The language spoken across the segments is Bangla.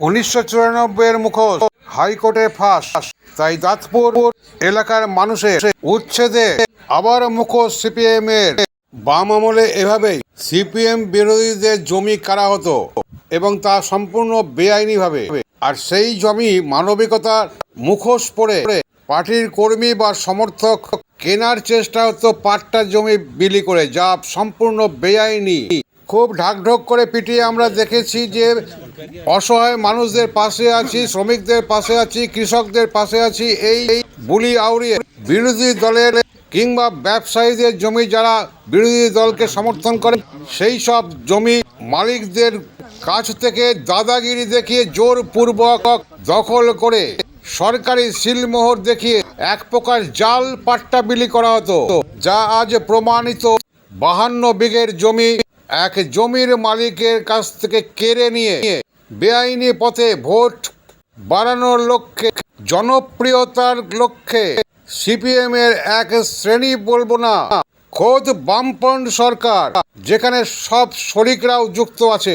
উনিশশো চুরানব্বই এর মুখোশ। হাইকোর্টে ফাঁস। তাই দাঁতপুর এলাকার মানুষের উচ্ছেদে আবার মুখোশ সিপিএম এর বাম আমলে এভাবেই সিপিএম বিরোধীদের জমি কারা হতো এবং তা সম্পূর্ণ বেআইনিভাবে। আর সেই জমি মানবিকতার মুখোশ পরে পার্টির কর্মী বা সমর্থক কেনার চেষ্টা হতো পাট্টা জমি বিলি করে, যা সম্পূর্ণ বেআইনি। খুব ঢাকঢোক করে পিটিয়ে আমরা দেখেছি যে অসহায় মানুষদের পাশে আছি, শ্রমিকদের পাশে আছি, কৃষকদের পাশে আছি, এই বুলি আউড়িয়ে বিরোধী দলের কিংবা ব্যবসায়ীদের জমি যারা বিরোধী দলকে সমর্থন করে, সেই সব জমি মালিকদের কাছ থেকে দাদাগিরি দেখিয়ে জোরপূর্বক দখল করে সরকারি সিলমোহর দেখিয়ে এক প্রকার জাল পাট্টা বিলি করা হতো, যা আজ প্রমাণিত বাহান্ন বিঘের জমি এক জমির মালিকের কাছ থেকে কেড়ে নিয়ে বেআইনি পথে ভোট বাড়ানোর লক্ষ্যে, জনপ্রিয়তার লক্ষ্যে সিপিএম এর এক শ্রেণি বলব না, খোদ বামপন্থ সরকার, যেখানে সব শরিকরাও যুক্ত আছে।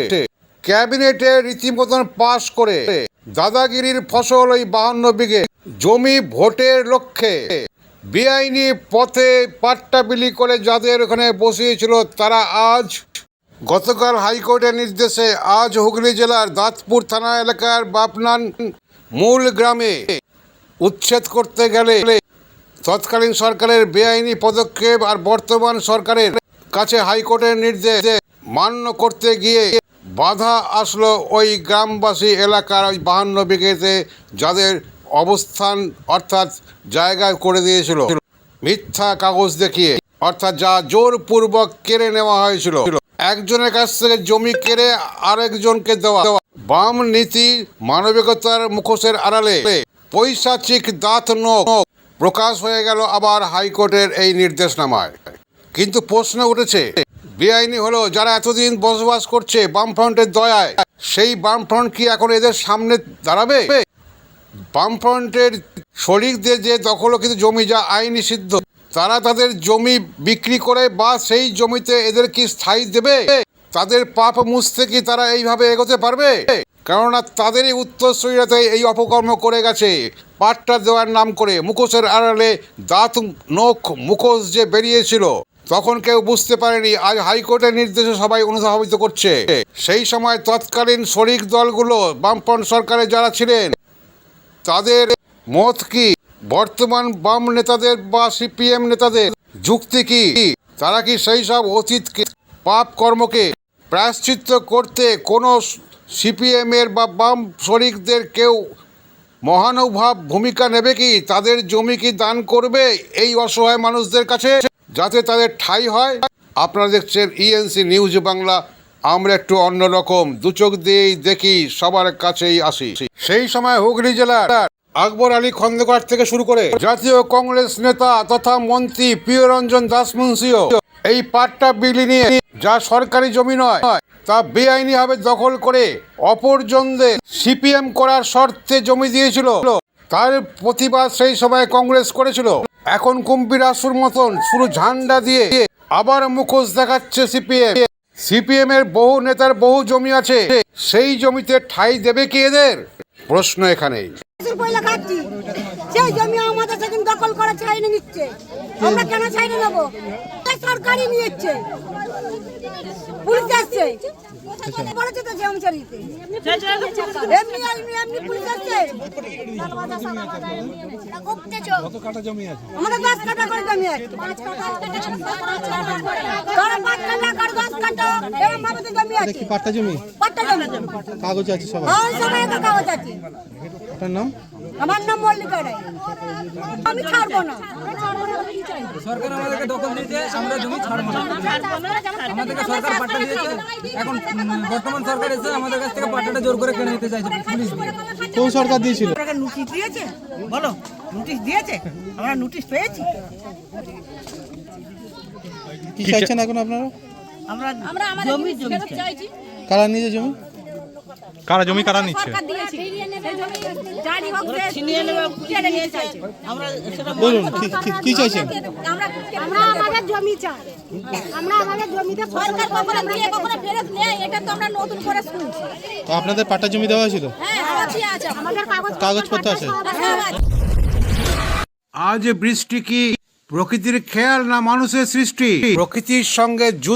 ক্যাবিনেটে রীতিমতন পাশ করে দাদাগিরির ফসল ওই বাহান্ন বিঘে জমি ভোটের লক্ষ্যে। বেআইনি পথে পাট্টা বিলি করে যাদের ওখানে বসিয়েছিল তারা আজ গতকাল হাইকোর্টের নির্দেশে আজ হুগলি জেলার দাঁতপুর থানা এলাকার বাপনান মূল গ্রামে উচ্ছেদ করতে গেলে তৎকালীন সরকারের বেআইনি পদক্ষেপ আর বর্তমান সরকারের কাছে হাইকোর্টের নির্দেশ মান্য করতে গিয়ে বাধা আসলো ওই গ্রামবাসী এলাকার ওই বাহান্ন বিঘেতে যাদের অবস্থান অর্থাৎ জায়গা করে দিয়েছিল। মিথ্যা কাগজ দেখিয়ে, অর্থাৎ যা জোরপূর্বক কেড়ে নেওয়া হয়েছিল। একজনের কাছ থেকে জমি কেড়ে আরেকজনকে দেওয়া। বাম নীতি মানবিকতার মুখোশের আড়ালে। পৈশাচিক দাঁত নোখ। প্রকাশ হয়ে গেল আবার হাইকোর্টের এই নির্দেশনামায়। কিন্তু প্রশ্ন উঠেছে, বেআইনি হলো যারা এতদিন বসবাস করছে বামফ্রন্টের দয়ায়, সেই বামফ্রন্ট কি এখন এদের সামনে দাঁড়াবে? বামফ্রন্টের শরিকদের যে দখলকৃত জমি যা আইনি সিদ্ধ তারা তাদের জমি বিক্রি করে বা সেই জমিতে এদের কি স্থায়ী দেবে? তাদের পাপ মুছতে কি তারা এইভাবে এগোতে পারবে? কেননা তাদেরই উত্তর উত্তরসূরিরাতে এই অপকর্ম করে গেছে। পাট্টা দেওয়ার নাম করে মুখোশের আড়ালে দাঁত, নখ, মুখোশ যে বেরিয়েছিল, তখন কেউ বুঝতে পারেনি আজ হাইকোর্টের নির্দেশে সবাই অনুধাবিত করছে। সেই সময় তৎকালীন শরিক দলগুলো বামপন্থ সরকারে যারা ছিলেন, তাদের মত কি? বর্তমান বাম নেতাদের বা সিপিএম নেতাদের যুক্তি কি? তারা কি সেই সব অতীতকে, পাপ কর্মকে প্রায়শ্চিত্ত করতে কোনো সিপিএম এর বা বাম শরিকদের কেউ মহানুভাব ভূমিকা নেবে কি? তাদের জমি কি দান করবে এই অসহায় মানুষদের কাছে? যাতে তাদের ঠাঁই হয়। আপনারা দেখছেন ইএনসি নিউজ বাংলা। আমরা একটু অন্যরকম দু চোখ দিয়েই দেখি, সবার কাছেই আসি। সেই সময় হুগলি জেলার আকবর আলী খন্দকার থেকে শুরু করে জাতীয় কংগ্রেস নেতা তথা মন্ত্রী প্রিয়রঞ্জন দাস মুন্সিও এই পাট্টা বিলি নিয়ে যা সরকারি জমি নয়, তা বেআইনিভাবে দখল করে অপরজনদের সিপিএম করার শর্তে জমি দিয়েছিল। তার প্রতিবাদ সেই সময় কংগ্রেস করেছিল। এখন কুম্পির আসুর মতন শুধু ঝান্ডা দিয়ে আবার মুখোশ দেখাচ্ছে সিপিএম। সিপিএম এর বহু নেতার বহু জমি আছে। সেই জমিতে ঠাঁই দেবে কি এদের? প্রশ্ন এখানেই। সেই জমি আমাদের সেদিন দখল করে ছাইনে নিচ্ছে। আমরা কেন ছাইনে নেব? এই সরকারই নিয়েছে। পুলিশ আসছে। বলেছে তো জমি ছাড়িতে এমনি এমনি এমনি পুলিশ আসছে। আমাদের দশ কাটা করে জমি আছে। পাঁচ কাটা কারও দশ কাটা এরকম ভাবে জমি আছে। কি পাট্টা পাট্টা জমি। কাগজ আছে সবার? ওই সময় তো কাগজ আছে। আপনার নাম? আমার নাম মল্লিকা রায় আমি ছাড়বো না। সরকার আমাদেরকে দখল দিয়েছে আমরা জমি ছাড়বো না। আমাদেরকে সরকার পাট্টা দিয়েছে। এখন বর্তমান সরকার এসে আমাদের কাছ থেকে পাট্টাটা জোর করে কেড়ে নিতে চাইছে পুলিশ দিয়ে। কোন সরকার দিয়েছিল? আপনাকে নোটিশ দিয়েছে? বলো নোটিশ দিয়েছে? আমরা নোটিশ পেয়েছি। কি চাইছেন এখন আপনারা? আমরা জমি জমি চাই। কারা নিয়েছে জমি? কারা জমি কারা নিচ্ছে? বলুন কি- চাইছেন? আমরা আমরা আমাদের জমি চাই। আমরা আমাদের জমিতে সরকার কখনো দিয়ে কখনো ফেরত নেয় এটা তো আমরা নতুন করে শুনছি। তো আপনাদের পাটা জমি দেওয়া হয়েছিল? হ্যাঁ আমাদের। কাগজ কাগজপত্র আছে। আজ বৃষ্টি কি প্রকৃতির খেয়াল না মানুষের সৃষ্টি? প্রকৃতির সঙ্গে যুদ্ধ